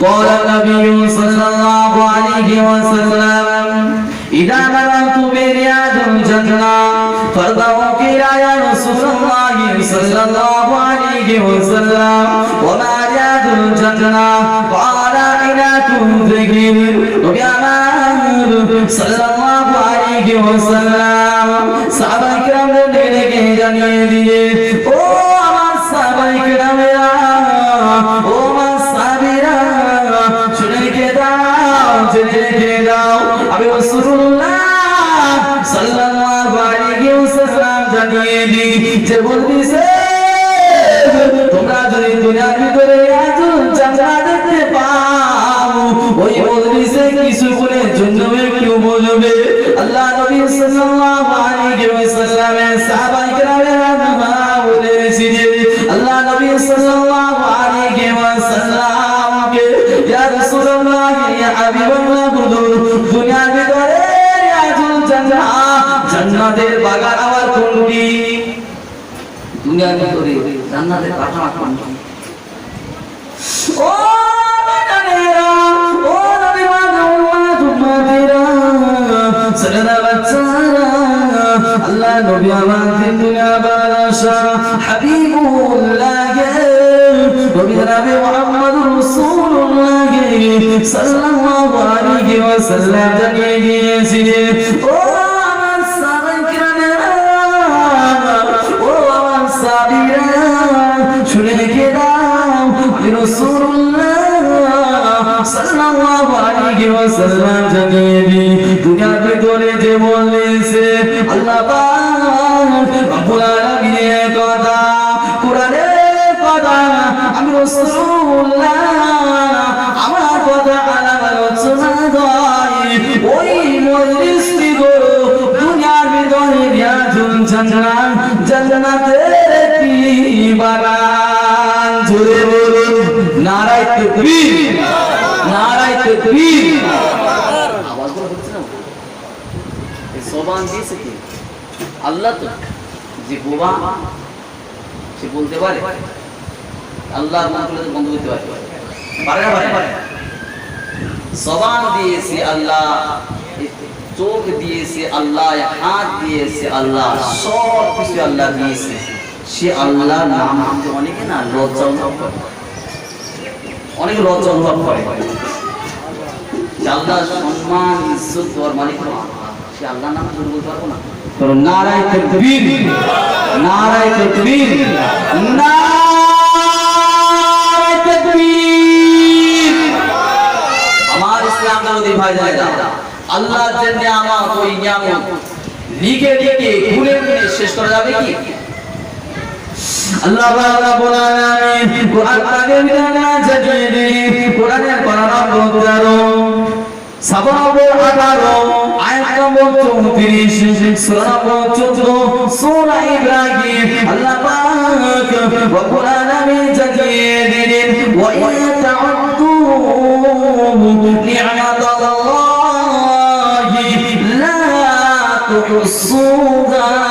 قال النبي صلى الله عليه وسلم إذا مررت برياض الجنة فارضوا قيل يا رسول الله صلى الله عليه وسلم وما رياض الجنة قال إلى ذكر নবী আমার সাল্লাল্লাহু আলাইহি ওয়াসাল্লাম সাহাবায়ে কিরামদের ডেকে জানিয়ে দিয়ে তোমরা যদি দুনিয়ার ভিতরে একজন জান্নাত দেখতে পাও ওই মজলিসে কিছু গুণের জন্য একটু বলবে? আল্লাহ নবী সাল্লাল্লাহু আলাইহি ওয়াসাল্লামের সাহাবায়ে কেরামের নামা বলেছিলেন আল্লাহ নবী সাল্লাল্লাহু আলাইহি ওয়াসাল্লামকে, ইয়া রাসূলুল্লাহ, ইয়া হাবিবাল্লাহ হুজুর দুনিয়ার ভিতরে একজন জান্নাত জান্নাতের বাগান আবার কোনটি? দুনিয়ার ভিতরে জান্নাতের পাঠান কোনটি ও বানানেরা, ও নবী উম্মাত উম্মাতেরা সালানা বাচ্চারা, আল্লাহ নবী আমাদের দুনিয়া বাদশা হাবিবুল্লাহ, নবী জনাবে মুহাম্মদ রাসূলুল্লাহ, সাল্লাল্লাহু আলাইহি ওয়াসাল্লাম জানিয়ে দিয়েছিলেন রাসূলুল্লাহ সাল্লাল্লাহু আলাইহি কথা, কোরআনের কথা, আমি রাসূলুল্লাহ আমার কথা গো, দুনিয়ার ভিতরে রিয়াজুল জান্নাত, জান্নাতের একটি বাগান। জুড়ে আল্লাহ তো। যে বোবা, সে বলতে পারে। আল্লাহ বন্ধ করতে পারে। পারে না, পারে পারে জবান দিয়েছে আল্লাহ চোখ দিয়েছে আল্লাহ হাত দিয়েছে আল্লাহ সব কিছু আল্লাহ দিয়েছে। সে আল্লাহ নাম অনেকে না লজ্জা অনেক লজ্জা অনুভব করে। আল্লাহ সম্মান, ইজ্জত দেওয়ার মালিক। সে আল্লাহ নাম বলতে পারব না? তকবীর। আমার ইসলাম ভাই জানেরা আল্লাহ যে নিয়ামত ওই নিয়ামত। লিখে লিখে শেষ করা যাবে কি? আল্লাহ রাব্বুল আলামিন কোরআন পাকের বিধানে জানিয়ে দিন। কোরআনের পারা নম্বর 13 সাবা নম্বর 18 আয়াত নম্বর 34 সূরা নম্বর 14 সূরা ইব্রাহিম। আল্লাহ পাক রব্বুল আলামিন জানিয়ে দিন। ওয়া লা তুহসুহা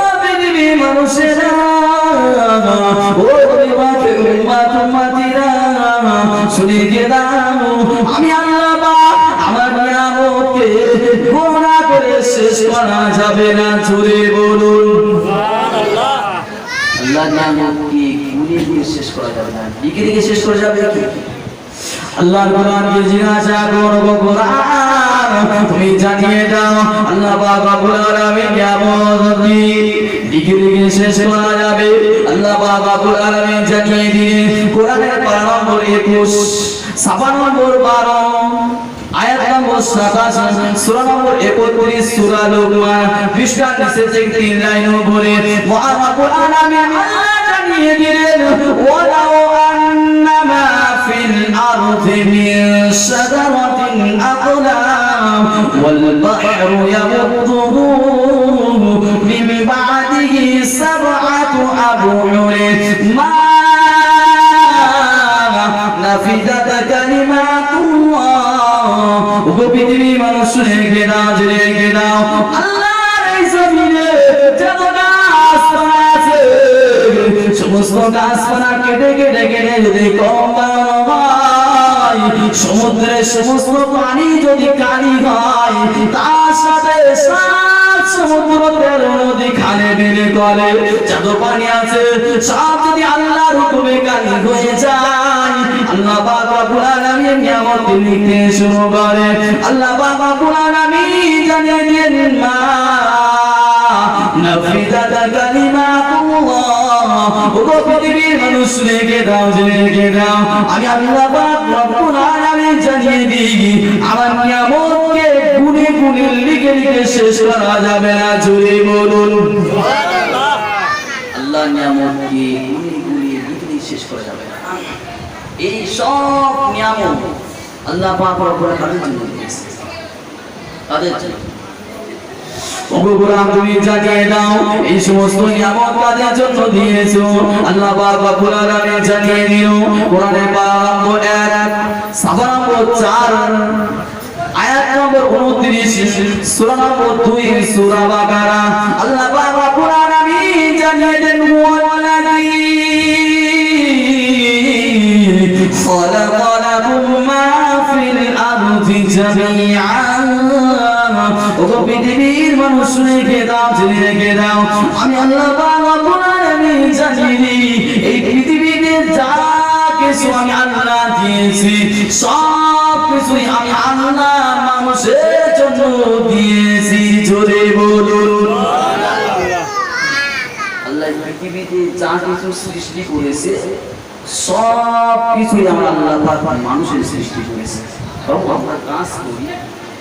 মানুষেরা। শেষ করা যাবে না, জোরে বলুন। আল্লাহ নিয়ামতকে গুনে গুনে শেষ করা যাবে না। লিখে লিখে শেষ করা যাবে কি? আল্লাহর কোরআনকে জিজ্ঞাসা করব কোরআন তুমি জানিয়ে দাও, আল্লাহ পাক রব্বুল আলামিন কিয়ামতটি লিখে লিখে শেষ করা যাবে। আল্লাহ পাক রব্বুল আলামিন জানিয়ে দিয়ে কোরআনের 12 নম্বর 21 56 নম্বর 12 আয়াত নম্বর 27 সূরা নম্বর 31 সূরা লোকমান পৃষ্ঠা والبحر يمده من بعده سبعة أبحر ما نفدت كلمات الله وبدري من سلك ناجر كنا الله ليس بنا جدنا আসমানাছে সমস্ত গাছপালা কেটে কেটে কেটে যদি কম বানানো হয় সমুদ্রের সমস্ত পানি যদি কালি হয়, তার সাথে আল্লাহ বাবা পুরান আমি নিয়ামত নিতে শুরু করে। আল্লাহ মা ওগো পৃথিবীর মানুষ রেখে দাও রেখে দাও। আমি আল্লাহ পাক রব্বুল জানিয়ে দিই আমার নিয়ামতকে গুনে গুনে লিখে লিখে শেষ করা যাবে না জুড়ে বলুন। আল্লাহ নিয়ামতকে গুনে গুনে লিখে শেষ করা যাবে না। এই সব নিয়ামত আল্লাহ পাক রব্বুল আলামিন দিয়েছে। তাদের জন্য। ওগো গোলাম তুমি জানিয়ে দাও এই সমস্ত নিয়ামত কাদের জন্য দিয়েছো আল্লাহ পাক রব্বুল আলামিন জানিয়ে দিল কোরআনে পাক নম্বর 1 সাফা নম্বর 4 আয়াত নম্বর 29 সূরা নম্বর 2 সূরা বাকারা আল্লাহ পাক রব্বুল আলামিন জানিয়ে দেন ওয়ালাযী خلق لكم ما في الأرض جميعا ওগো পৃথিবীর দাও রেখে দাও। আমি আল্লাহ রব্বুল জানি এই পৃথিবীতে যা কিছু আমি আল্লাহ দিয়েছি, সব কিছুই আমি আল্লাহ মানুষের জন্য দিয়েছি। জোরে বলুন। সৃষ্টি করেছে, সব কিছুই আমরা আল্লাহ মানুষের সৃষ্টি করেছে। কাজ করি,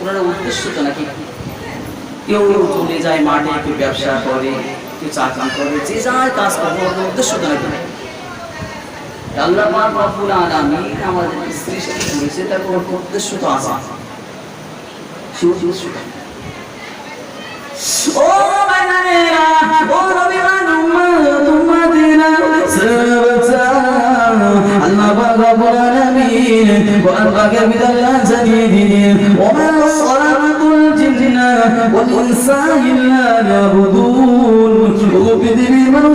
ওনারা উদ্দেশ্যটা নাকি কেউ চলে যায় মাঠে, কেউ ব্যবসা করে, কেউ চাকরি করে, যে যার কাজ করবে, ওর উদ্দেশ্যটা নাকি আল্লাহ আমাদের সৃষ্টি করেছে, তার উদ্দেশ্য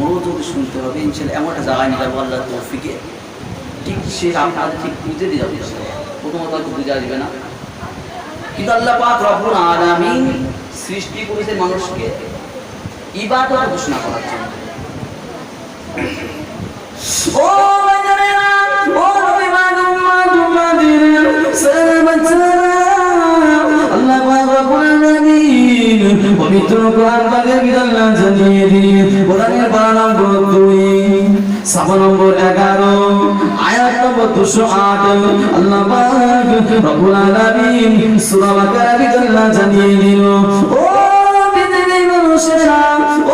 মনোযোগ শুনতে হবে ইনশাল্লাহ এমন একটা জায়গায় নিয়ে যাব আল্লাহ তৌফিকে। ঠিক সে আপনাদের ঠিক বুঝে দিয়ে যাবে প্রথমত হয়তো বুঝে আসবে না। কিন্তু আল্লাহ পাক রব্বুল আলামিন সৃষ্টি করেছে মানুষকে ইবাদত ঘোষণা করার জন্য। পবিত্র কোরআন পাকের বিধান জানিয়ে দিন কোরআনের পারা নম্বর দুই। সাফা নম্বর এগারো, আয়াত নম্বর দুশো আট। আল্লাহ পাক রব্বুল আলামিন সূরা বাকারা বিধান জানিয়ে দিল, ও পৃথিবীর মানুষেরা,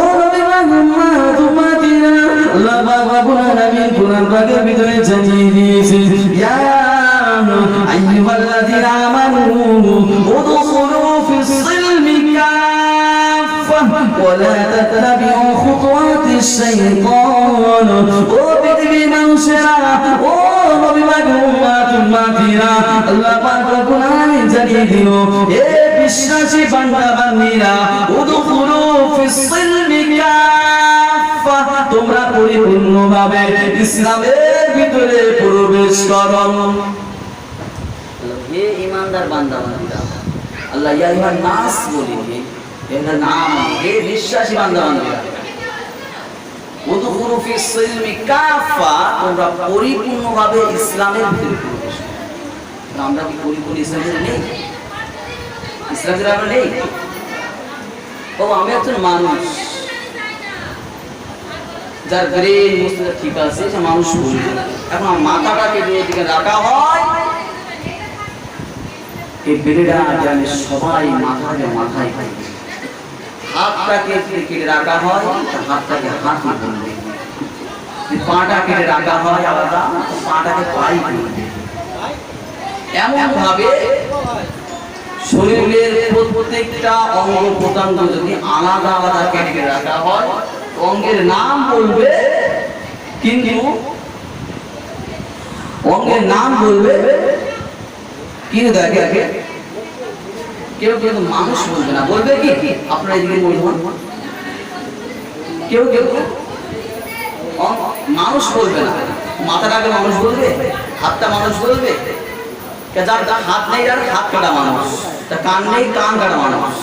ও রবিমান উম্মাত উম্মাতিরা, আল্লাহ পাক রব্বুল আলামিন কোরআন পাকের জানিয়ে দিয়েছে ইয়া লা তাত্তাবিউ খুতুওয়াতিশ শাইতান। ও পৃথিবীর মানুষেরা ও নবী পাক উম্মাত উম্মাতিরা আল্লাহ পাক রব্বুল আলামিন জানিয়ে দিল এ বিশ্বাসী বান্দা বান্দীরা উদখুলু ফিস সিলমি কাফা তোমরা পরিপূর্ণভাবে ইসলামের ভিতরে প্রবেশ করো। হে ইমানদার বান্দা বান্দীরা আল্লাহ ইয়া ইমান নাস বলি মানুষ। যার ঠিক আছে, সে মানুষ এখন মাথাটাকে রাখা হয়, এই বেড়েটা জানে সবাই মাথাকে মাথায় যদি কেটে রাখা হয় হাতটাকে হাত বলবে। পাটা কেটে রাখা হয় আলাদা পাটাকে পাই বলবে। এমন ভাবে শরীরের প্রত্যেকটা অঙ্গ প্রত্যঙ্গ যদি আলাদা আলাদা কেটে রাখা হয় অঙ্গের নাম বলবে, কিন্তু অঙ্গের নাম বলবে কিন্তু দেখে আগে? কেউ কেউ তো মানুষ বলবে না। বলবে কি? আপনার এদিকে মূলধন কেউ কেউ মানুষ বলবে না। মাথাটাকে মানুষ বলবে, হাতটা মানুষ বলবে। যার হাত নেই যার হাত কাটা মানুষ। তা কান নেই, কান কাটা মানুষ।